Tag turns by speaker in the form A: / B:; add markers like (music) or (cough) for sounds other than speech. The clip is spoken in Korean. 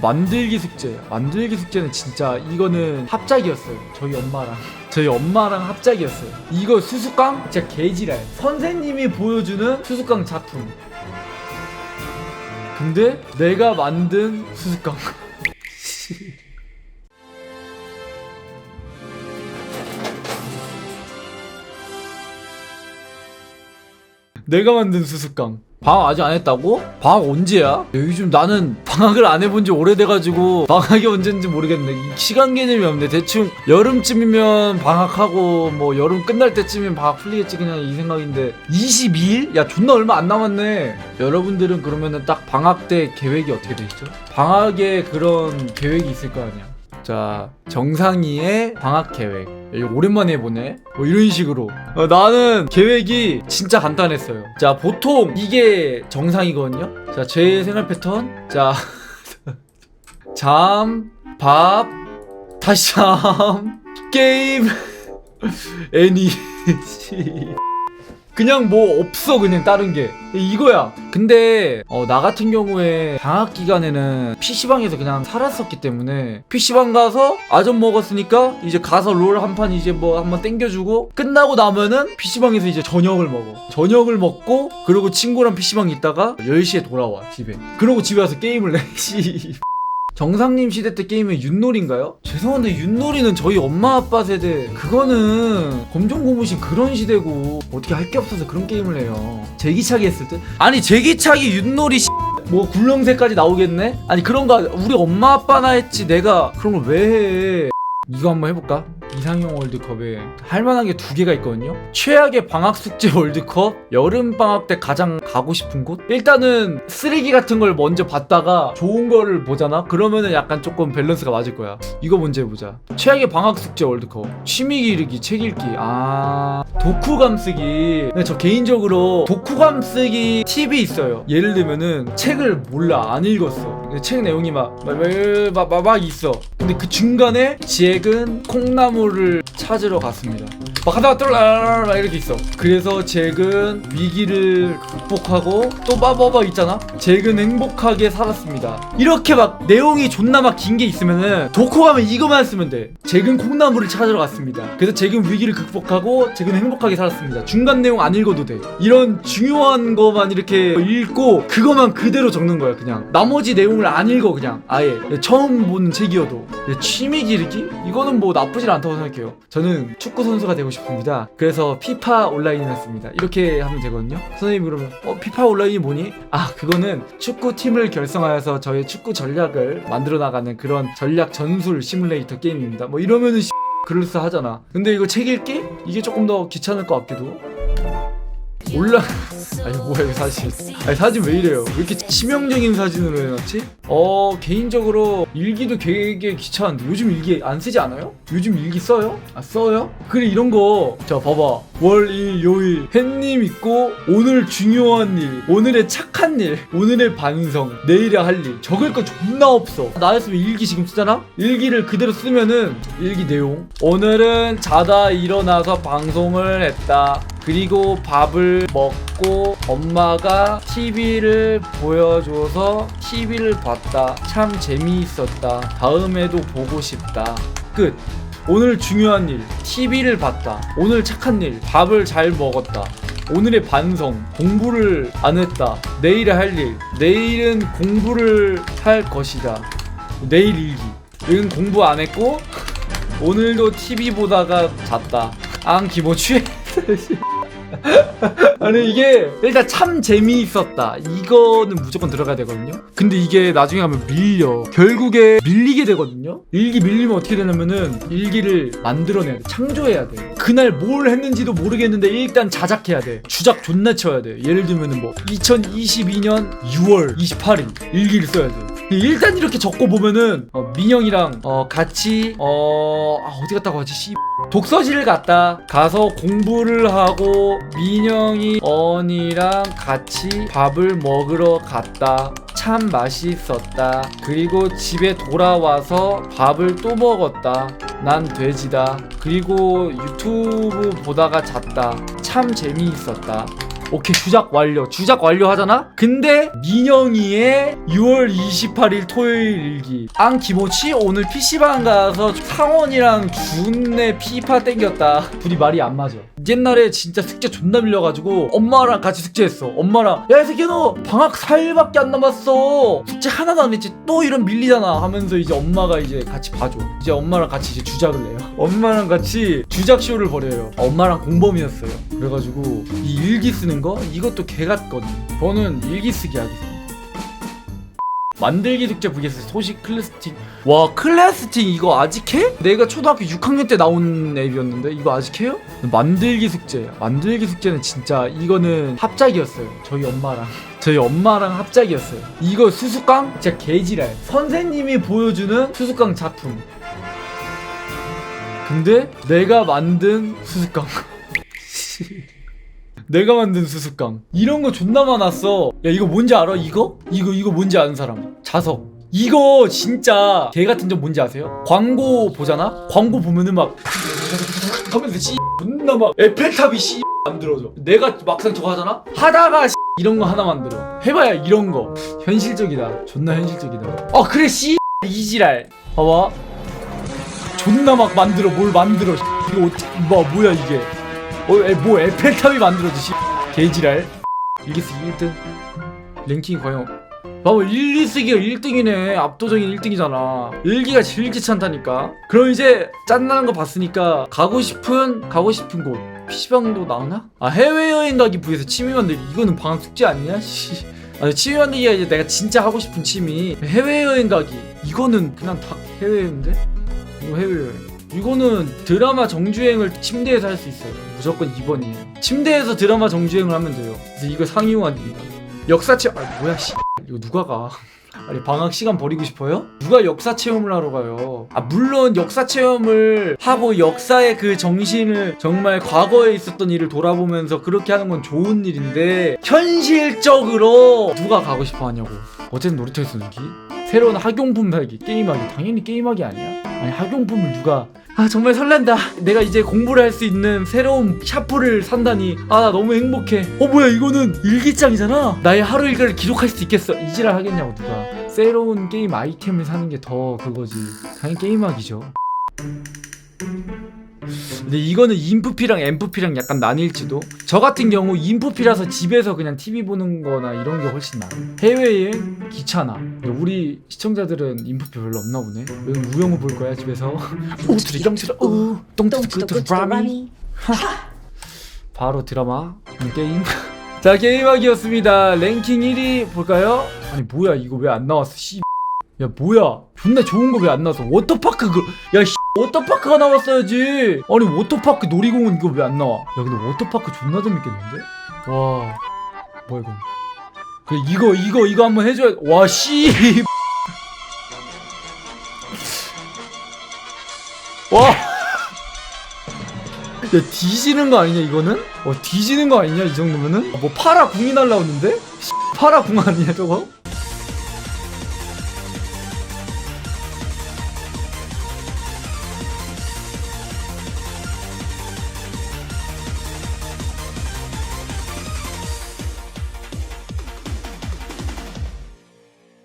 A: 만들기 숙제. 만들기 숙제는 진짜 이거는 합작이었어요. 저희 엄마랑. 저희 엄마랑 합작이었어요. 이거 수수깡 진짜 개지랄. 선생님이 보여주는 수수깡 작품. 근데 내가 만든 수수깡. (laughs) 내가 만든 수수깡. 방학 아직 안 했다고? 방학 언제야? 야, 요즘 나는 방학을 안 해본 지 오래돼가지고 방학이 언제인지 모르겠네. 이 시간 개념이 없네. 대충 여름쯤이면 방학하고 뭐 여름 끝날 때쯤이면 방학 풀리겠지 그냥 이 생각인데 22일? 야 존나 얼마 안 남았네. 여러분들은 그러면은 딱 방학 때 계획이 어떻게 되시죠? 방학에 그런 계획이 있을 거 아니야. 자 정상이의 방학 계획. 이거 오랜만에 해보네? 뭐 이런 식으로. 어, 나는 계획이 진짜 간단했어요. 자 보통 이게 정상이거든요? 자 제 생활 패턴? 자잠밥 (laughs) 다시 잠 게임 (laughs) 애니 그냥 뭐 없어 그냥 다른 게. 이거야. 근데 어, 나 같은 경우에 방학 기간에는 PC방에서 그냥 살았었기 때문에 PC방 가서 아점 먹었으니까 이제 가서 롤 한 판 이제 뭐 한번 땡겨주고 끝나고 나면은 PC방에서 이제 저녁을 먹어. 저녁을 먹고 그리고 친구랑 PC방 있다가 10시에 돌아와 집에. 그러고 집에 와서 게임을 해 (laughs) 씨. 정상님 시대 때 게임이 윷놀이인가요? 죄송한데 윷놀이는 저희 엄마 아빠 세대 그거는 검정 고무신 그런 시대고 어떻게 할 게 없어서 그런 게임을 해요 제기차기 했을 때? 아니 제기차기 윷놀이 씨. 뭐 굴렁쇠까지 나오겠네? 아니 그런 거 우리 엄마 아빠나 했지 내가 그런 걸 왜 해 이거 한번 해볼까? 이상형 월드컵에 할 만한 게 두 개가 있거든요. 최악의 방학 숙제 (laughs) 월드컵, 여름 방학 때 가장 가고 싶은 곳. 일단은 쓰레기 같은 걸 먼저 봤다가 좋은 거를 보잖아. 그러면은 약간 조금 밸런스가 맞을 거야. 이거 먼저 해보자. 최악의 방학 숙제 월드컵. 취미 기르기, 책 읽기. 아 독후감 쓰기. 근데 저 개인적으로 독후감 쓰기 팁이 있어요. 예를 들면은 책을 몰라 안 읽었어. 근데 책 내용이 막막 막, 막 있어. 근데 그 중간에 잭은 콩나물 을 찾으러 갔습니다. 막 하다가 막 이렇게 있어. 그래서 잭은 위기를 극복하고 또 빠바바 있잖아. 잭은 행복하게 살았습니다. 이렇게 막 내용이 존나 막 긴 게 있으면은 도코 가면 이거만 쓰면 돼. 잭은 콩나물을 찾으러 갔습니다. 그래서 잭은 위기를 극복하고 잭은 행복하게 살았습니다. 중간 내용 안 읽어도 돼. 이런 중요한 거만 이렇게 읽고 그거만 그대로 적는 거야 그냥. 나머지 내용을 안 읽어 그냥 아예 처음 보는 책이어도 취미 기르기 이거는 뭐 나쁘질 않다고 생각해요. 저는 축구 선수가 되고 싶 습니다. 그래서 피파 온라인을 했습니다. 이렇게 하면 되거든요. 선생님 그러면 어 피파 온라인이 뭐니? 아 그거는 축구 팀을 결성하여서 저의 축구 전략을 만들어 나가는 그런 전략 전술 시뮬레이터 게임입니다. 뭐 이러면은 씨, (laughs) 그럴싸하잖아. 근데 이거 책 읽기 이게 조금 더 귀찮을 것 같기도. 올라 (laughs) 아니 뭐야 이 사진 아니 사진 왜 이래요 왜 이렇게 치명적인 사진으로 해놨지? 어 개인적으로 일기도 되게 귀찮은데 요즘 일기 안 쓰지 않아요? 요즘 일기 써요? 아 써요? 그래 이런 거자 봐봐 월 일 요일 햇님 있고 오늘 중요한 일 오늘의 착한 일 오늘의 반성 내일의 할 일 적을 거 존나 없어 나였으면 일기 지금 쓰잖아? 일기를 그대로 쓰면은 일기 내용 오늘은 자다 일어나서 방송을 했다 그리고 밥을 먹고 엄마가 TV를 보여줘서 TV를 봤다. 참 재미있었다. 다음에도 보고 싶다. 끝. 오늘 중요한 일, TV를 봤다. 오늘 착한 일, 밥을 잘 먹었다. 오늘의 반성, 공부를 안 했다. 내일의 할 일, 내일은 공부를 할 것이다. 내일 일기. 여긴 공부 안 했고, 오늘도 TV 보다가 잤다. 앙 기모 취해. (laughs) (laughs) 아니 이게 일단 참 재미있었다. 이거는 무조건 들어가야 되거든요. 근데 이게 나중에 가면 밀려. 결국에 밀리게 되거든요. 일기 밀리면 어떻게 되냐면은 일기를 만들어내야 돼. 창조해야 돼. 그날 뭘 했는지도 모르겠는데 일단 자작해야 돼. 주작 존나 쳐야 돼. 예를 들면은 뭐 2022년 6월 28일 일기를 써야 돼 일단 이렇게 적고 보면은 어, 민영이랑 어, 같이 어 아, 어디 갔다고 하지 씨. 독서실을 갔다 가서 공부를 하고 민영이 언이랑 같이 밥을 먹으러 갔다. 참 맛있었다. 그리고 집에 돌아와서 밥을 또 먹었다. 난 돼지다. 그리고 유튜브 보다가 잤다. 참 재미있었다 오케이 주작 완료. 주작 완료 하잖아? 근데 민영이의 6월 28일 토요일 일기. 안 기모치? 오늘 PC방 가서 상원이랑 준내 피파 땡겼다. 둘이 말이 안 맞아. 옛날에 진짜 숙제 존나 밀려가지고 엄마랑 같이 숙제했어. 엄마랑 야 이 새끼 너 방학 4일밖에 안 남았어. 숙제 하나도 안 했지. 또 이런 밀리잖아. 하면서 이제 엄마가 이제 같이 봐줘. 이제 엄마랑 같이 이제 주작을 내요. 엄마랑 같이 주작 쇼를 벌여요. 엄마랑 공범이었어요. 그래가지고 이 일기 쓰는 거? 이것도 개 같거든. 저는 일기 쓰기 하겠습니다 만들기 숙제 vs 소식 클래스틱 와 클래스틱 이거 아직 해? 내가 초등학교 6학년 때 나온 앱이었는데 이거 아직 해요? 만들기 숙제. 만들기 숙제는 진짜 이거는 합작이었어요. 저희 엄마랑. 저희 엄마랑 합작이었어요. 이거 수수깡? 진짜 개지랄. 선생님이 보여주는 수수깡 작품. 근데 내가 만든 수수깡 (laughs) 내가 만든 수수깡. 이런 거 존나 많았어. 야 이거 뭔지 알아? 이거? 이거 이거 뭔지 아는 사람. 자석. 이거 진짜 개 같은 점 뭔지 아세요? 광고 보잖아? 광고 보면은 막 (laughs) 하면서 씨 존나 막 에펠탑이 씨 만들어져. 내가 막상 저거 하잖아? 하다가 씨 이런 거 하나 만들어. 해봐야 이런 거. 현실적이다. 존나 현실적이다. 어 그래 씨 이지랄. 봐봐. 존나 막 만들어. 뭘 만들어 씨. 이거 어떻게 뭐 뭐야 이게 어, 에, 뭐 에펠탑이 만들어지 씨. 개지랄. 일기 쓰기 1등. 랭킹 과연. 봐봐 일기 쓰기가 1등이네. 압도적인 1등이잖아. 일기가 제일 귀찮다니까. 그럼 이제 짠나는 거 봤으니까 가고 싶은 가고 싶은 곳. PC방도 나오나? 아 해외여행 가기 vs 취미 만들기. 이거는 방학 숙제 아니냐? (laughs) 씨. 아 취미 만들기가 이제 내가 진짜 하고 싶은 취미. 해외여행 가기. 이거는 그냥 다 해외여행인데? 이거 해외여행 이거는 드라마 정주행을 침대에서 할 수 있어요. 무조건 2번이에요. 침대에서 드라마 정주행을 하면 돼요. 그래서 이거 상위호환입니다. 역사 체험, 아 뭐야 씨. 이거 누가 가? (laughs) 아니 방학 시간 버리고 싶어요? 누가 역사 체험을 하러 가요? 아 물론 역사 체험을 하고 역사의 그 정신을 정말 과거에 있었던 일을 돌아보면서 그렇게 하는 건 좋은 일인데 현실적으로 누가 가고 싶어 하냐고. 어쨌든 놀이터에서 놀기 새로운 학용품 살기 게임하기 당연히 게임하기 아니야? 아니 학용품을 누가? 아 정말 설렌다. 내가 이제 공부를 할 수 있는 새로운 샤프를 산다니. 아 나 너무 행복해. 어 뭐야 이거는 일기장이잖아. 나의 하루 일과를 기록할 수 있겠어. 이지랄 하겠냐고 누가. 새로운 게임 아이템을 사는 게 더 그거지. 당연히 게임하기죠 근데 이거는 인프피랑 엠프피랑 약간 나뉠지도. 저 같은 경우 인프피라서 집에서 그냥 TV 보는 거나 이런 게 훨씬 나아. 해외여행 귀찮아. 근데 우리 시청자들은 인프피 별로 없나 보네. 왜 우영우 볼 거야 집에서. 영트라 우 똥뚜뚜뚜 라미 바로 드라마 음, 게임. (laughs) 자 게임하기였습니다. 랭킹 1위 볼까요? 아니 뭐야 이거 왜 안 나왔어 씨. 야 뭐야. 존나 좋은 거 왜 안 나왔어? 워터파크 그야 씨, 워터파크가 나왔어야지 아니 워터파크 놀이공원 이거 왜 안 나와 야 근데 워터파크 존나 재밌겠는데 와 뭐야 이거 그래 이거 이거 이거 한번 해줘야 와씨 와. (laughs) (laughs) 야 뒤지는 거 아니냐 이거는? 어 뒤지는 거 아니냐 이 정도면은? 뭐 파라 궁이 날라오는데? 파라 궁 아니냐 저거?